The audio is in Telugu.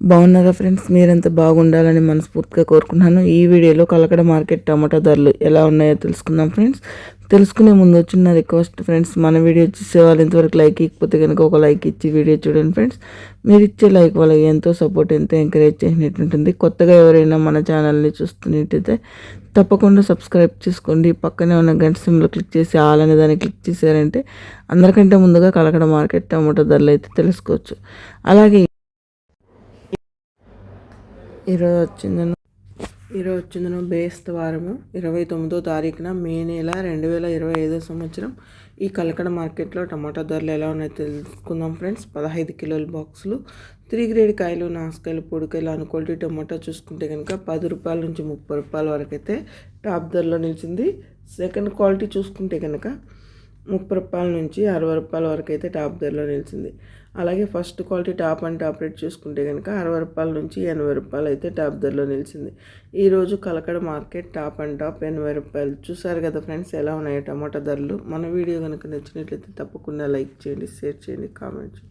బాగున్నారా ఫ్రెండ్స్? మీరంతా బాగుండాలని మనస్ఫూర్తిగా కోరుకున్నాను ఈ వీడియోలో కలకడ మార్కెట్ టమాటా ధరలు ఎలా ఉన్నాయో తెలుసుకుందాం ఫ్రెండ్స్. తెలుసుకునే ముందు వచ్చిన రిక్వెస్ట్ ఫ్రెండ్స్. మన వీడియో చూసే వాళ్ళు ఇంతవరకు లైక్ ఇకపోతే కనుక ఒక లైక్ ఇచ్చి వీడియో చూడండి ఫ్రెండ్స్. మీరు ఇచ్చే లైక్ వాళ్ళకి ఎంతో సపోర్ట్ ఎంతో ఎంకరేజ్ చేసినట్టు ఉంటుంది. కొత్తగా ఎవరైనా మన ఛానల్ని చూస్తున్నట్టయితే తప్పకుండా సబ్స్క్రైబ్ చేసుకోండి. పక్కనే ఉన్న గంట సిమ్లో క్లిక్ చేసి ఆల్ అనే దాన్ని క్లిక్ చేశారంటే అందరికంటే ముందుగా కలకడ మార్కెట్ టమాటో ధరలు అయితే తెలుసుకోవచ్చు. అలాగే ఈరోజు వచ్చిందను ఈరోజు వచ్చిందను బేస్త వారము ఇరవై తొమ్మిదో తారీఖున మే నెల రెండు వేల ఇరవై ఐదో సంవత్సరం. ఈ కలకడ మార్కెట్లో టమాటా ధరలు ఎలా ఉన్నాయో తెలుసుకుందాం ఫ్రెండ్స్. పదహైదు కిలోల బాక్సులు త్రీ గ్రేడ్ కాయలు నాసుకాయలు పొడికాయలు అను టమాటా చూసుకుంటే కనుక పది రూపాయల నుంచి ముప్పై రూపాయల వరకు అయితే టాప్ ధరలో నిలిచింది. సెకండ్ క్వాలిటీ చూసుకుంటే కనుక ముప్పై రూపాయల నుంచి అరవై రూపాయల వరకు అయితే టాప్ ధరలో నిలిచింది. అలాగే first quality top and top rate చూసుకుంటే కనుక అరవై రూపాయల నుంచి ఎనభై రూపాయలు అయితే టాప్ ధరలో నిలిచింది. ఈరోజు Kalakada market top and top ఎనభై రూపాయలు చూసారు కదా ఫ్రెండ్స్ ఎలా ఉన్నాయో టమాటా ధరలు? మన వీడియో కనుక నచ్చినట్లయితే తప్పకుండా లైక్ చేయండి షేర్ చేయండి కామెంట్ చేయండి.